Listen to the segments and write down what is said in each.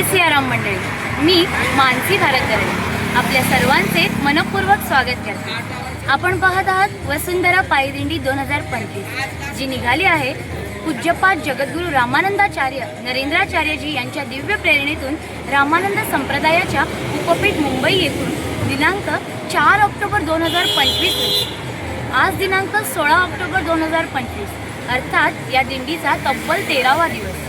जय सियाराम मंडळी मी मानसी भारतदरे आपल्या सर्वांचे मनपूर्वक स्वागत करते. आपण पाहत आहात वसुंधरा पायदिंडी दोन हजार पंचवीस जी निघाली आहे पूज्यपाद जगद्गुरू रामानंदाचार्य नरेंद्राचार्यजी यांच्या दिव्य प्रेरणेतून रामानंद संप्रदायाच्या उपपीठ मुंबई येथून दिनांक चार ऑक्टोबर दोन हजार पंचवीस आज दिनांक सोळा ऑक्टोबर दोन हजार पंचवीस अर्थात या दिंडीचा तब्बल तेरावा दिवस.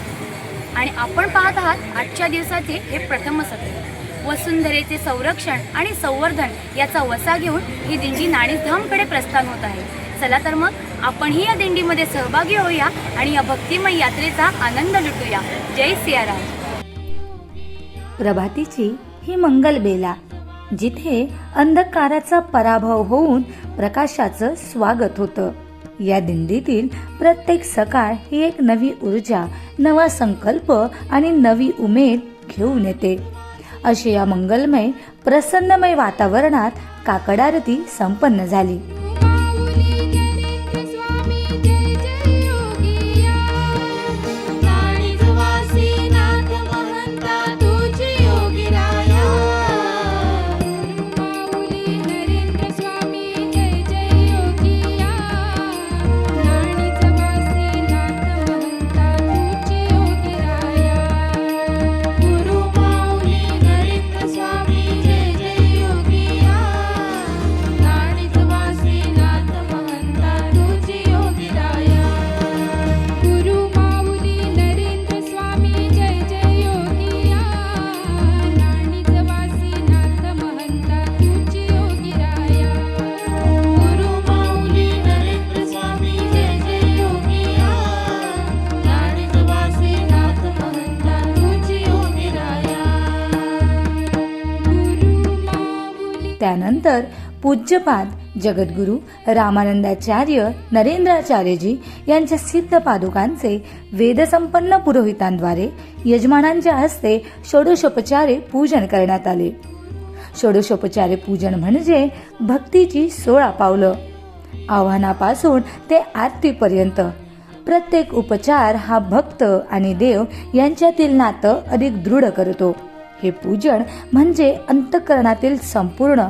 आणि आपण पाहत आहात आजच्या दिवसाचे हे प्रथम सत्र. वसुंधरेचे संरक्षण आणि संवर्धन याचा वसा घेऊन ही दिंडी नाणेधामकडे प्रस्थान होत आहे. चला तर मग आपणही या दिंडीमध्ये सहभागी होऊया आणि या भक्तिमय यात्रेचा आनंद लुटूया. जय सियाराम. प्रभातीची ही मंगल बेला जिथे अंधकाराचा पराभव होऊन प्रकाशाचं स्वागत होतं. या दिंडीतील प्रत्येक सकाळ ही एक नवी ऊर्जा नवा संकल्प आणि नवी उमेद घेऊन येते. अशी या मंगलमय प्रसन्नमय वातावरणात काकडारती संपन्न झाली. त्यानंतर पूज्यपाद जगद्गुरू रामानंदाचार्य नरेंद्राचार्यजी यांच्या सिद्ध पादुकांचे वेदसंपन्न पुरोहितांद्वारे यजमानांच्या हस्ते षोडशोपचारे पूजन करण्यात आले. षोडशोपचारे पूजन म्हणजे भक्तीची सोळा पावलं. आव्हानापासून ते आरतीपर्यंत. प्रत्येक उपचार हा भक्त आणि देव यांच्यातील नातं अधिक दृढ करतो. हे पूजन म्हणजे अंतकरणातील संपूर्ण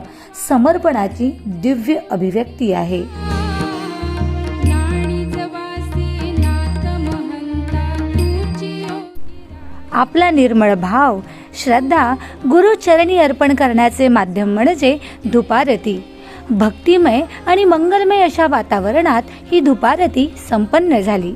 समर्पणाची दिव्य अभिव्यक्ती आहे. आपला निर्मळ भाव श्रद्धा गुरुचरणी अर्पण करण्याचे माध्यम म्हणजे धुपारती. भक्तिमय आणि मंगलमय अशा वातावरणात ही धुपारती संपन्न झाली.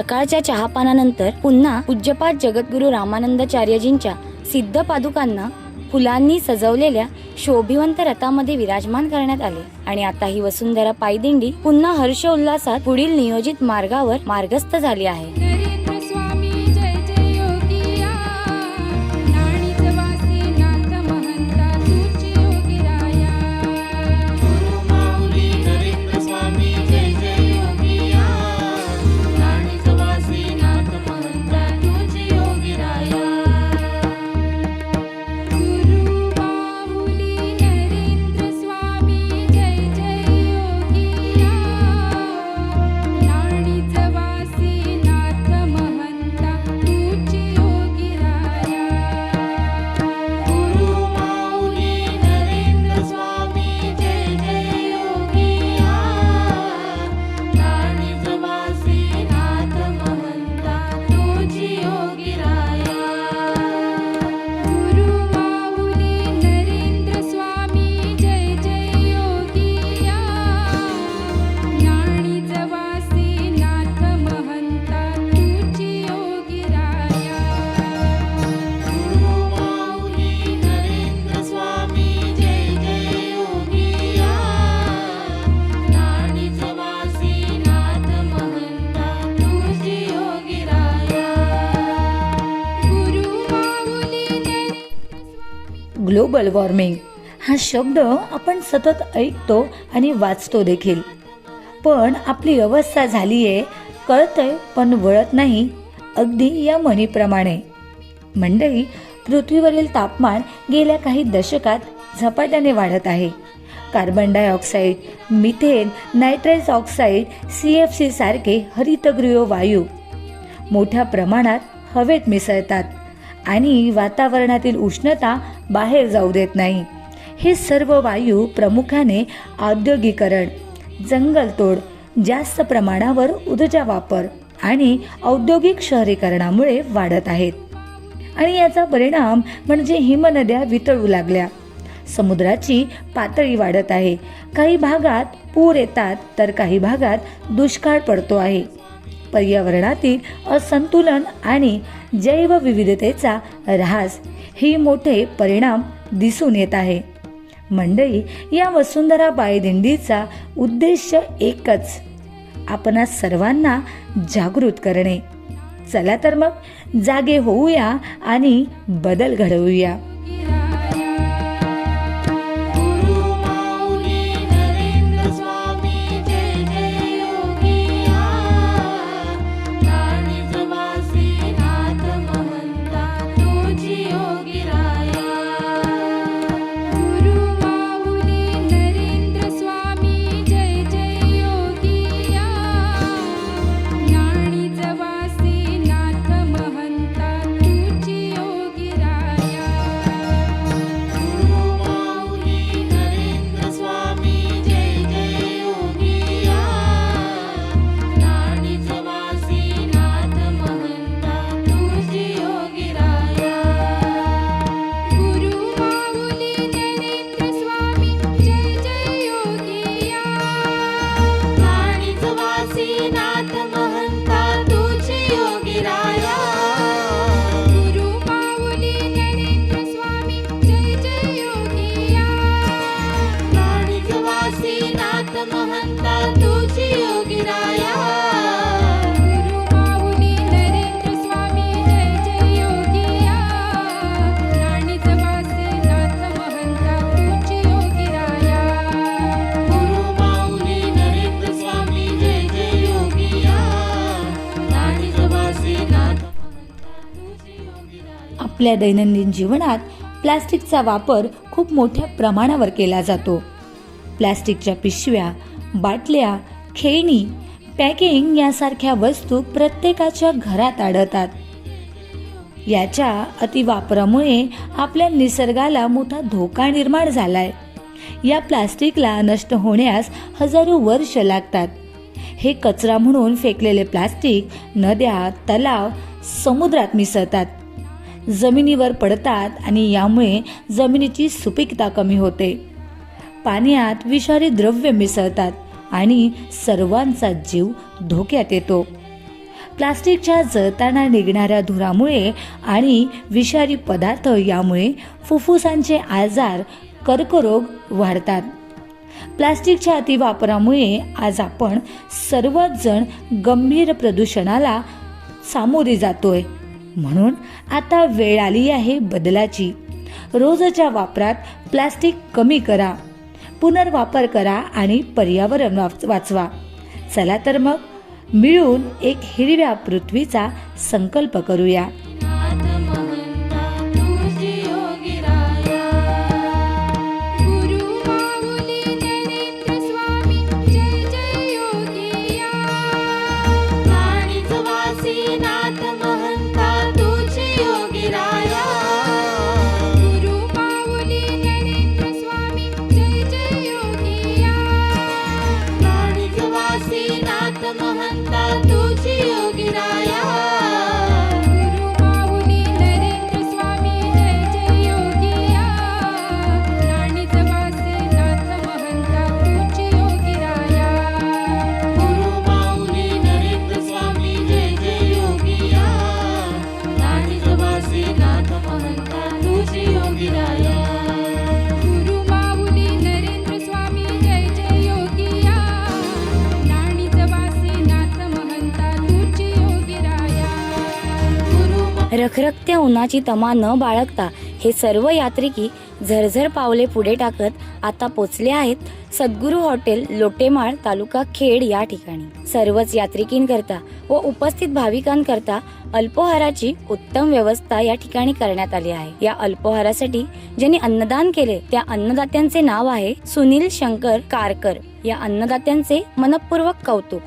सकाळच्या चहापानानंतर पुन्हा पूज्यपाठ जगद्गुरू रामानंदाचार्यजींच्या सिद्ध पादुकांना फुलांनी सजवलेल्या शोभिवंत रथामध्ये विराजमान करण्यात आले. आणि आता ही वसुंधरा पायदिंडी पुन्हा हर्ष उल्हासात पुढील नियोजित मार्गावर मार्गस्थ झाली आहे. Global warming. हा शब्द आपण सतत ऐकतो आणि वाचतो देखील. पण आपली अवस्था झाली आहे कळतंय पण वळत नाही अगदी या म्हणीप्रमाणे. मंडळी पृथ्वीवरील तापमान गेल्या काही दशकात झपाट्याने वाढत आहे. Carbon dioxide methane nitrous oxide C F C सारखे हरितगृह वायू मोठ्या प्रमाणात हवेत मिसळतात. आणि वातावरणातील उष्णता बाहेर जाऊ देत नाही. हे सर्व वायू प्रामुख्याने औद्योगिकरण जंगलतोड जास्त प्रमाणावर ऊर्जा वापर आणि औद्योगिक शहरीकरणामुळे वाढत आहेत. आणि याचा परिणाम म्हणजे हिमनद्या वितळू लागल्या. समुद्राची पातळी वाढत आहे. काही भागात पूर येतात तर काही भागात दुष्काळ पडतो आहे. पर्यावरणातील असंतुलन आणि जैवविविधतेचा ऱ्हास ही मोठे परिणाम दिसून येत आहे. मंडळी या वसुंधरा बायदिंडीचा उद्देश एकच आपणा सर्वांना जागृत करणे. चला तर मग जागे होऊया आणि बदल घडवूया. आपल्या दैनंदिन जीवनात प्लास्टिकचा वापर खूप मोठ्या प्रमाणावर केला जातो. प्लास्टिकच्या पिशव्या बाटल्या खेळणी पॅकिंग यासारख्या वस्तू प्रत्येकाच्या घरात आढळतात. याच्या अतिवापरामुळे आपल्या निसर्गाला मोठा धोका निर्माण झालाय. या प्लास्टिकला नष्ट होण्यास हजारो वर्ष लागतात. हे कचरा म्हणून फेकलेले प्लास्टिक नद्या तलाव समुद्रात मिसळतात. जमिनीवर पडतात आणि यामुळे जमिनीची सुपीकता कमी होते. पाण्यात विषारी द्रव्य मिसळतात आणि सर्वांचा जीव धोक्यात येतो. प्लास्टिकच्या जळताना निघणाऱ्या धुरामुळे आणि विषारी पदार्थ यामुळे फुफ्फुसांचे आजार कर्करोग वाढतात. प्लास्टिकच्या अतिवापरामुळे आज आपण सर्वच जण गंभीर प्रदूषणाला सामोरे जातोय. म्हणून आता वेळ आली आहे बदलाची. रोजच्या वापरात प्लास्टिक कमी करा. पुनर्वापर करा आणि पर्यावरण वाच- वाचवा. चला तर मग मिळून एक हिरव्या पृथ्वीचा संकल्प करूया. रखरखत्या उन्हाची तमा न बाळगता हे सर्व यात्रिकी झरझर पावले पुढे टाकत आता पोचले आहेत सद्गुरू हॉटेल लोटेमाळ तालुका खेड या ठिकाणी. सर्वच यात्रिकींकरता व उपस्थित भाविकांकरता अल्पोहाराची उत्तम व्यवस्था या ठिकाणी करण्यात आली आहे. या अल्पोहारासाठी ज्यांनी अन्नदान केले त्या अन्नदात्यांचे नाव आहे सुनील शंकर कारकर. या अन्नदात्यांचे मनपूर्वक कौतुक.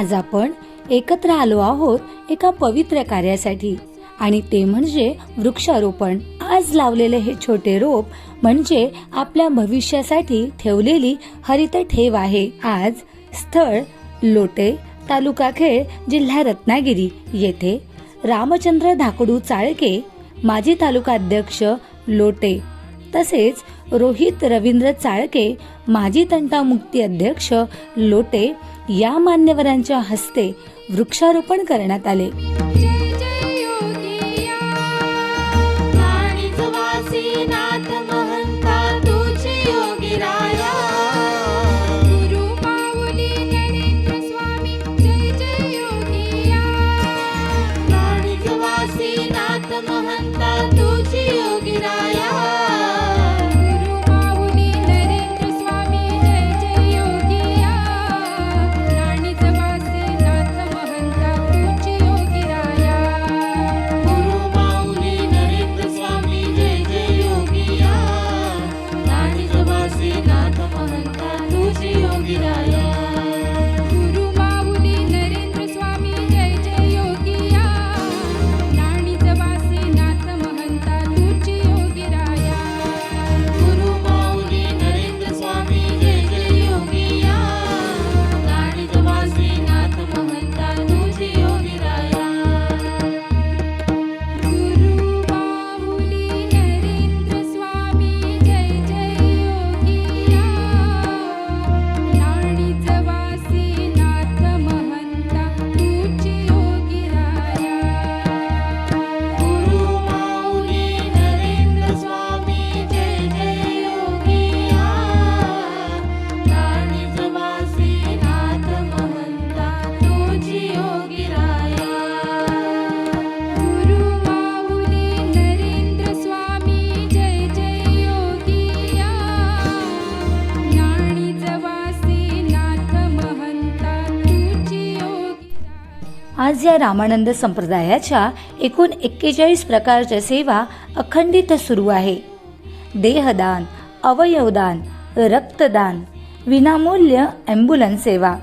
आज आपण एकत्र आलो आहोत एका पवित्र कार्यासाठी. आणि ते म्हणजे वृक्षारोपण. आज लावलेले हे छोटे रोप म्हणजे आपल्या भविष्यासाठी ठेवलेली हरित ठेव आहे. आज स्थळ लोटे तालुका खेळ जिल्हा रत्नागिरी येथे रामचंद्र धाकडू चाळके माजी तालुका अध्यक्ष लोटे तसेच रोहित रवींद्र चाळके माजी तंटामुक्ती अध्यक्ष लोटे या मान्यवरांच्या हस्ते वृक्षारोपण करण्यात आले. आज या रामानंद संप्रदायाच्या एकूण एक्केचाळीस प्रकारच्या सेवा अखंडित सुरू आहे. देहदान अवयवदान रक्तदान विनामूल्य ॲम्ब्युलन्स सेवा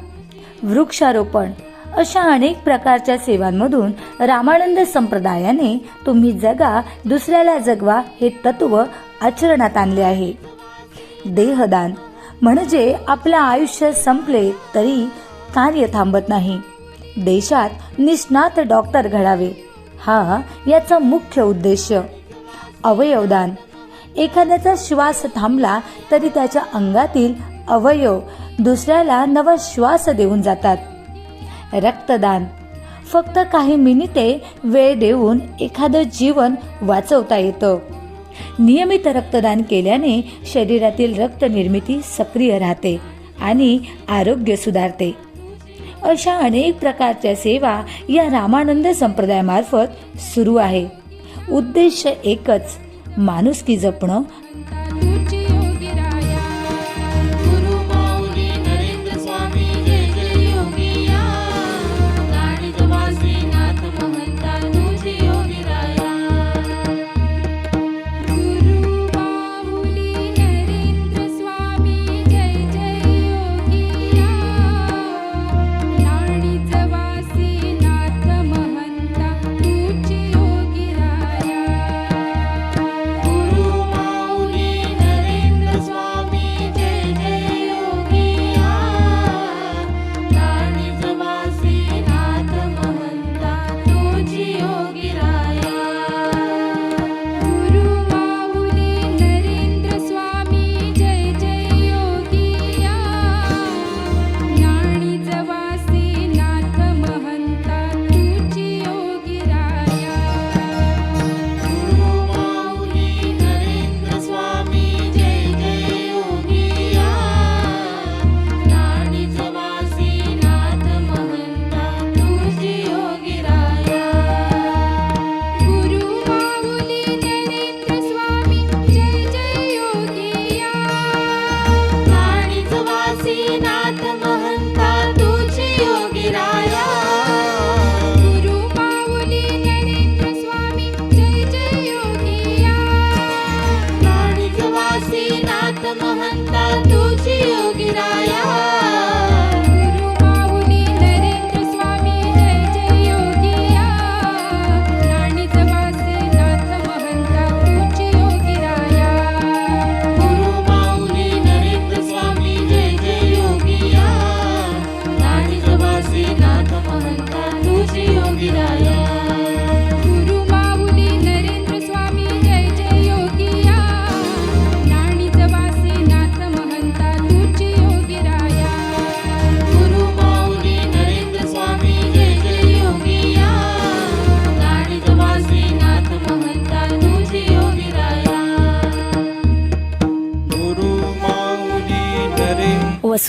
वृक्षारोपण अशा अनेक प्रकारच्या सेवांमधून रामानंद संप्रदायाने तुम्ही जगा दुसऱ्याला जगवा हे तत्व आचरणात आणले आहे. देहदान म्हणजे आपलं आयुष्य संपले तरी कार्य थांबत नाही. देशात निष्णात डॉक्टर घडावे. हा याचा मुख्य उद्देश. अवयवदान. एखाद्याचा श्वास थांबला तरी त्याच्या अंगातील अवयव दुसऱ्याला नवा श्वास देऊन जातात. रक्तदान. फक्त काही मिनिटे वेळ देऊन एखादं जीवन वाचवता येतं. नियमित रक्तदान केल्याने शरीरातील रक्त निर्मिती सक्रिय राहते आणि आरोग्य सुधारते. अशा अनेक प्रकारच्या सेवा या रामानंद संप्रदायामार्फत सुरू आहे. उद्देश एकच माणुसकी जपणं.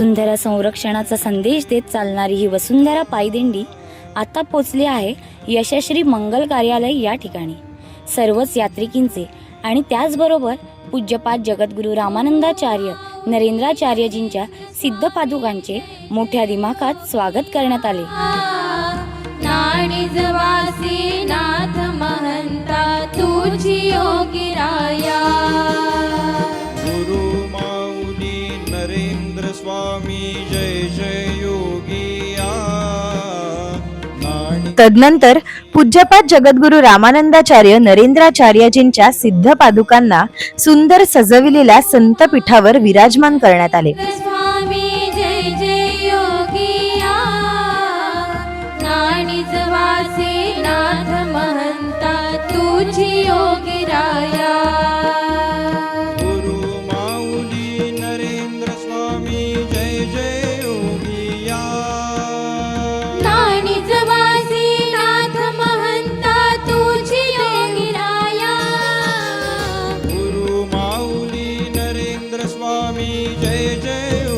वसुंधरा संरक्षणाचा संदेश देत चालणारी ही वसुंधरा पायदिंडी आता पोचली आहे यशश्री मंगल कार्यालय या ठिकाणी. सर्वच यात्रिकींचे आणि त्याचबरोबर पूज्यपाद जगद्गुरू रामानंदाचार्य नरेंद्राचार्यजींच्या सिद्ध पादुकांचे मोठ्या दिमाखात स्वागत करण्यात आले. नाथ महंता तुझी योगी राया. तदनंतर पूज्यपाद जगद्गुरु रामानंदाचार्य नरेंद्राचार्यजींच्या सिद्ध पादुकांना सुंदर सजविलेल्या संतपीठावर विराजमान करण्यात आले. स्वामी जय जय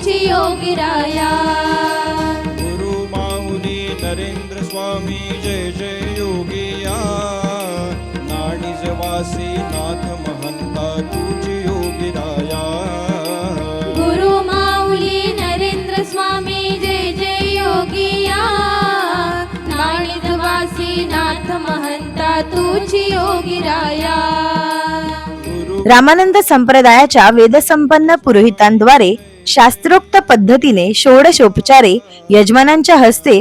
तुझी योगिराया गुरु माऊली नरेंद्र स्वामी जय जय योगिया नाणीज वासी नाथ महंता तुझी योगिराया गुरु माऊली नरेंद्र स्वामी जय जय योगिया नाणीज वासी नाथ महंता तुझी योगिराया गुरु रामानंद संप्रदायाच्या वेदसंपन्न पुरोहितांद्वारे शास्त्रोक्त पद्धतीने षोडशोपचारे यजमानांच्या हस्ते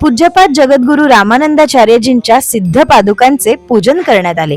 पूज्यपाद जगद्गुरू रामानंदाचार्यजींच्या सिद्ध पादुकांचे पूजन करण्यात आले.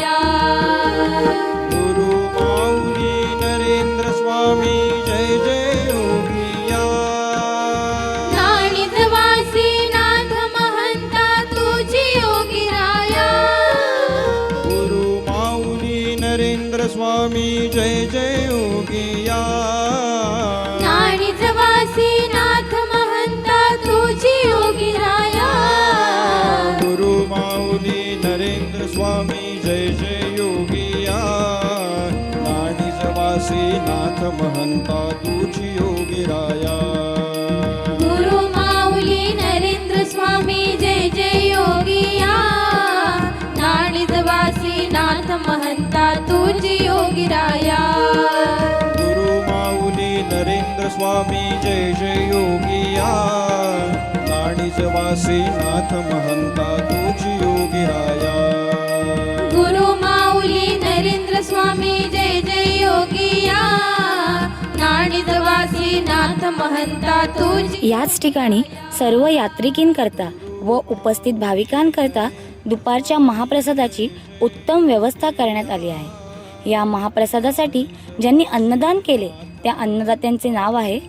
स्वामी जय जय योगिया। नाणीज वासी नाथ महंता तुझी योगिराया गुरु माऊली नरेंद्र स्वामी जय जय योगिया। नाणीज वासी नाथ महंता तुझी योगिराया गुरु नाथ महंता तुझी योगिराया गुरु माऊली नरेंद्र स्वामी जय जय योगिया नाणीज वासी नाथ महंता तुझी योगिराया गुरु माऊली नरेंद्र स्वामी जय जय योगिया नाणिजवासी नाथ महंता तुझी याच ठिकाणी सर्व यात्रिकींकरता व उपस्थित भाविकांकरता दुपारच्या महाप्रसादाची उत्तम व्यवस्था करण्यात आली आहे. या महाप्रसादासाठी ज्यांनी अन्नदान केले त्या अन्नदात्यांचे नाव आहे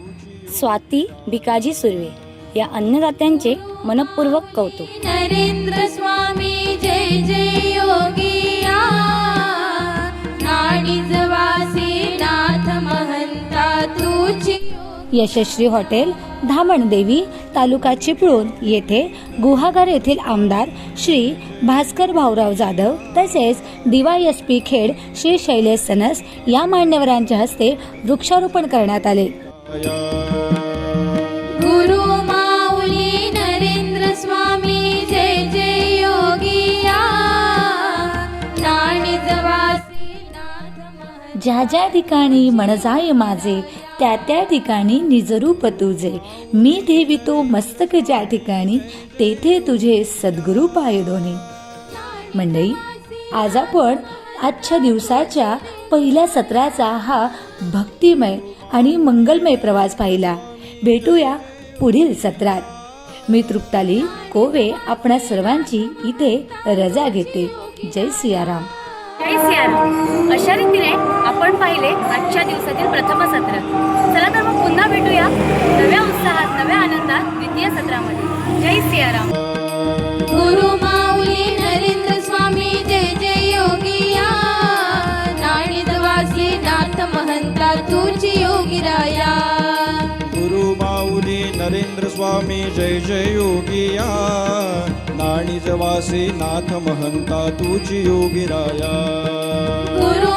स्वाती भिकाजी सुर्वे. या अन्नदात्यांचे मनपूर्वक कौतुक. नरेंद्र स्वामी जय जय योगिया नाथ महंता तुची यशस्वी हॉटेल धामणदेवी तालुका चिपळूण येथे गुहागर येथील आमदार श्री भास्कर भाऊराव जाधव तसेच दिवा एस पी खेड श्री शैलेश सनस या मान्यवरांच्या हस्ते वृक्षारोपण करण्यात आले. जय जय ठिकाणी मनजाय माझे त्या त्या ठिकाणी निजरूप तुझे मी ठेवितो मस्तक ज्या ठिकाणी तेथे तुझे सद्गुरू पाय दोन्ही मंडळी आज आपण आजच्या दिवसाच्या पहिल्या सत्राचा हा भक्तिमय आणि मंगलमय प्रवास पाहिला. भेटूया पुढील सत्रात. मी तृप्ताली कोवे आपणा सर्वांची इथे रजा घेते. जय सियाराम. जय सियाराम अशा रीतीने आपण पाहिले आजच्या दिवसातील प्रथम सत्र. चला तर मग पुन्हा भेटूया नव्या उत्साहात नव्या आनंदात द्वितीय सत्रामध्ये. जय सियाराम. गुरु माऊली नरेंद्र स्वामी जय जय योगिया नाणिजवासी नाथ महंता तुझी योगिराया गुरु माऊली नरेंद्र स्वामी जय जय योगिया नाणीजवासी नाथ महंता तुझी योगिराया गुरु